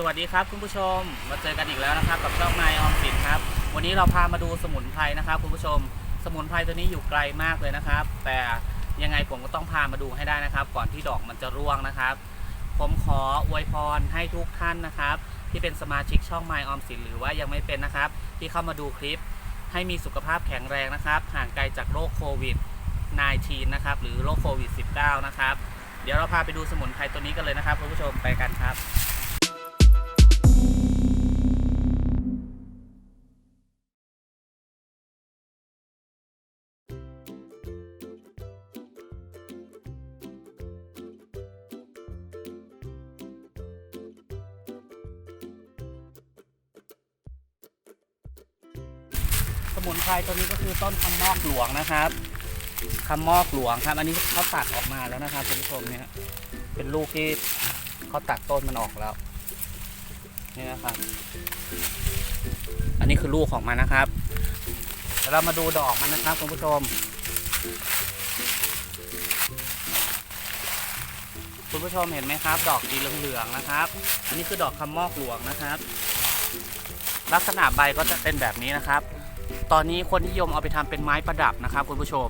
สวัสดีครับคุณผู้ชมมาเจอกันอีกแล้วนะครับกับช่องนายออมสินครับ วันนี้เราพามาดูสมุนไพรนะครับคุณผู้ชม สมุนไพรตัวนี้อยู่ไกลมากเลยนะครับ แต่ยังไงผมก็ต้องพามาดูให้ได้นะครับ ก่อนที่ดอกมันจะร่วงนะครับ ผมขออวยพรให้ทุกท่านนะครับ ที่เป็นสมาชิกช่องไมออมสินหรือว่ายังไม่เป็นนะครับ ที่เข้ามาดูคลิป ให้มีสุขภาพแข็งแรงนะครับห่างไกลจากโรคโควิด -19 นะครับหรือโรคโควิด -19 นะครับเดี๋ยวเราพาไปดูสมุนไพรตัวนี้กันเลยนะครับคุณผู้ชมไปกันครับ มุนไพรตัวนี้ก็คือต้นคำมอกหลวงนะครับคำมอกหลวงครับ อันนี้เขาตัดออกมาแล้วนะครับคุณผู้ชมเนี่ยเป็นลูกที่เขาตัดต้นมันออกแล้วนี่นะครับ อันนี้คือลูกของมันนะครับเดี๋ยวเรามาดูดอกมันนะครับคุณผู้ชม คุณผู้ชมเห็นไหมครับ ดอกสีเหลืองๆนะครับ อันนี้คือดอกคำมอกหลวงนะครับ ลักษณะใบก็จะเป็นแบบนี้นะครับ ตอนนี้คนนิยมเอาไปทำเป็นไม้ประดับนะครับคุณผู้ชม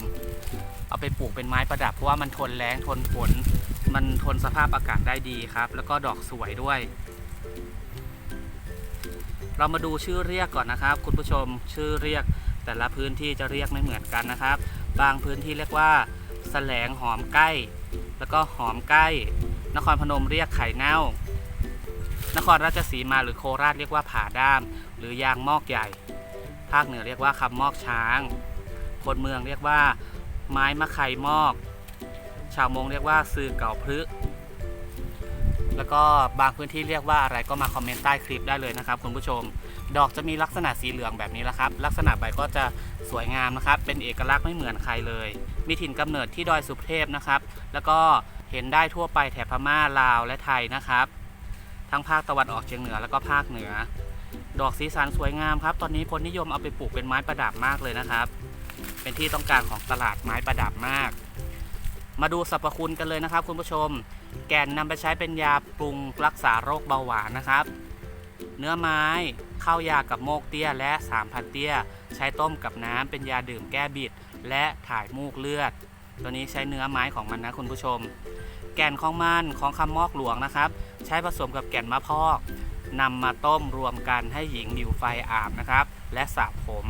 เอาไปปลูกเป็นไม้ประดับ เพราะว่ามันทนแรงทนฝน มันทนสภาพอากาศได้ดีครับ แล้วก็ดอกสวยด้วย เรามาดูชื่อเรียกก่อนนะครับ คุณผู้ชมชื่อเรียกแต่ละพื้นที่จะเรียกไม่เหมือนกันนะครับ บางพื้นที่เรียกว่าแสลงหอมใกล้ แล้วก็หอมใกล้ นครพนมเรียกไข่เน่า นครราชสีมาหรือโคราชเรียกว่าผาด้าม หรือยางมอกใหญ่ ภาคเหนือเรียกว่าคำมอกช้าง คนเมืองเรียกว่า ไม้มะไข่มอก ชาวมงเรียกว่าซือเก่าพฤกแล้วก็บางพื้นที่เรียกว่าอะไรก็มาคอมเมนต์ใต้คลิปได้เลยนะครับคุณผู้ชม ดอกจะมีลักษณะสีเหลืองแบบนี้แหละครับ ลักษณะใบก็จะสวยงามนะครับ เป็นเอกลักษณ์ไม่เหมือนใครเลย มีถิ่นกำเนิดที่ดอยสุเทพนะครับ แล้วก็เห็นได้ทั่วไปแถบพม่าลาวและไทยนะครับ ทั้งภาคตะวันออกเฉียงเหนือแล้วก็ภาคเหนือ ดอกสีสันสวยงามครับ ตอนนี้คนนิยมเอาไปปลูกเป็นไม้ประดับมากเลยนะครับ เป็นที่ต้องการของตลาดไม้ประดับมาก มาดูสรรพคุณกันเลยนะครับ คุณผู้ชม แก่นนำไปใช้เป็นยาปรุงรักษาโรคเบาหวานนะครับ เนื้อไม้ข้าวยากับโมกเตี้ยและสามพันเตี้ย ใช้ต้มกับน้ำเป็นยาดื่มแก้บิด และถ่ายมูกเลือด ตัวนี้ใช้เนื้อไม้ของมันนะคุณผู้ชม แก่นของมันของคำมอกหลวงนะครับ ใช้ผสมกับแก่นมะพอก นำมาต้มรวมกันให้หญิงอยู่ไฟอาบนะครับ และสระผม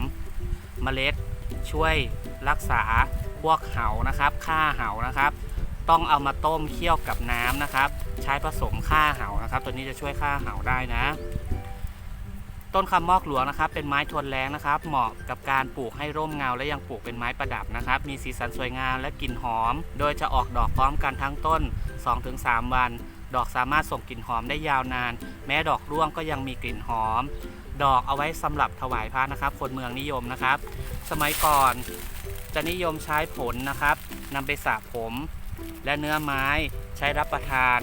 เมล็ดช่วยรักษาพวกเหานะครับฆ่าเหานะครับ ต้องเอามาต้มเคี่ยวกับน้ำนะครับ ใช้ผสมฆ่าเหานะครับ ตัวนี้จะช่วยฆ่าเหาได้นะ ต้นคำมอกหลวงนะครับ เป็นไม้ทนแรงนะครับ เหมาะกับการปลูกให้ร่มเงาและยังปลูกเป็นไม้ประดับนะครับ มีสีสันสวยงามและกลิ่นหอม โดยจะออกดอกพร้อมกันทั้งต้น 2-3 วัน ดอกสามารถส่งกลิ่นหอมได้ยาวนาน แม้ดอกร่วงก็ยังมีกลิ่นหอม ดอกเอาไว้สำหรับถวายพระนะครับ คนเมืองนิยมนะครับ สมัยก่อนจะนิยมใช้ผลนะครับนำไปสระผม และเนื้อไม้ใช้รับประทาน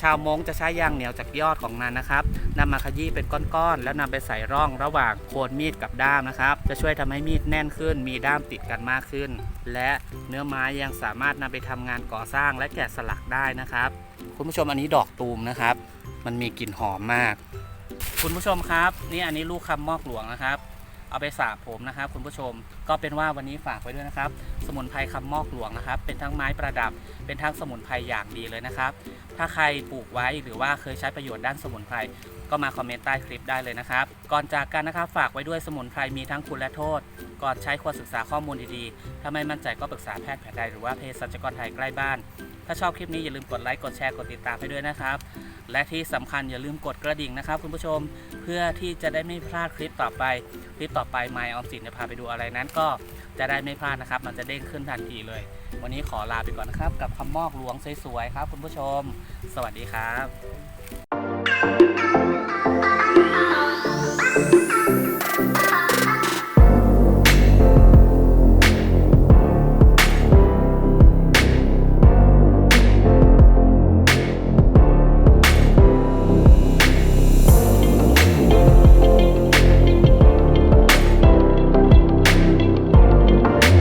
ชาวมงจะใช้ยางเหนียวจากยอดของมันนะครับนำมาขยี้เป็นก้อนๆ แล้วนำไปใส่ร่องระหว่างโคนมีดกับด้ามนะครับ จะช่วยทำให้มีดแน่นขึ้น มีด้ามติดกันมากขึ้น และเนื้อไม้ยังสามารถนำไปทำงานก่อสร้างและแกะสลักได้นะครับ คุณผู้ชมอันนี้ดอกตูมนะครับ มันมีกลิ่นหอมมาก คุณผู้ชมครับ นี่อันนี้ลูกคำมอกหลวงนะครับ เอาไปสระผมนะครับ คุณผู้ชมก็เป็นว่าวันนี้ฝากไว้ด้วยนะครับ สมุนไพรคำมอกหลวงนะครับ เป็นทั้งไม้ประดับ เป็นทั้งสมุนไพรอย่างดีเลยนะครับ ถ้าใครปลูกไว้หรือว่าเคยใช้ประโยชน์ด้านสมุนไพรก็มาคอมเมนต์ใต้คลิปได้เลยนะครับ ก่อนจากกันนะครับฝากไว้ด้วยสมุนไพรมีทั้งคุณและโทษ ก่อนใช้ควรศึกษาข้อมูลดีๆ ถ้าไม่มั่นใจก็ปรึกษาแพทย์แผนไทยหรือว่าเภสัชกรไทยใกล้บ้าน ถ้าชอบคลิปนี้อย่าลืมกดไลค์กดแชร์กดติดตามให้ด้วยนะครับ และที่สำคัญอย่าลืมกดกระดิ่งนะครับ คุณผู้ชมเพื่อที่จะได้ไม่พลาดคลิปต่อไป คลิปต่อไปไมออมสินจะพาไปดูอะไรนั้นก็จะได้ไม่พลาดนะครับ มันจะเด้งขึ้นทันทีเลย วันนี้ขอลาไปก่อนนะครับ กับคำมอกหลวงสวยๆครับ คุณผู้ชม สวัสดีครับ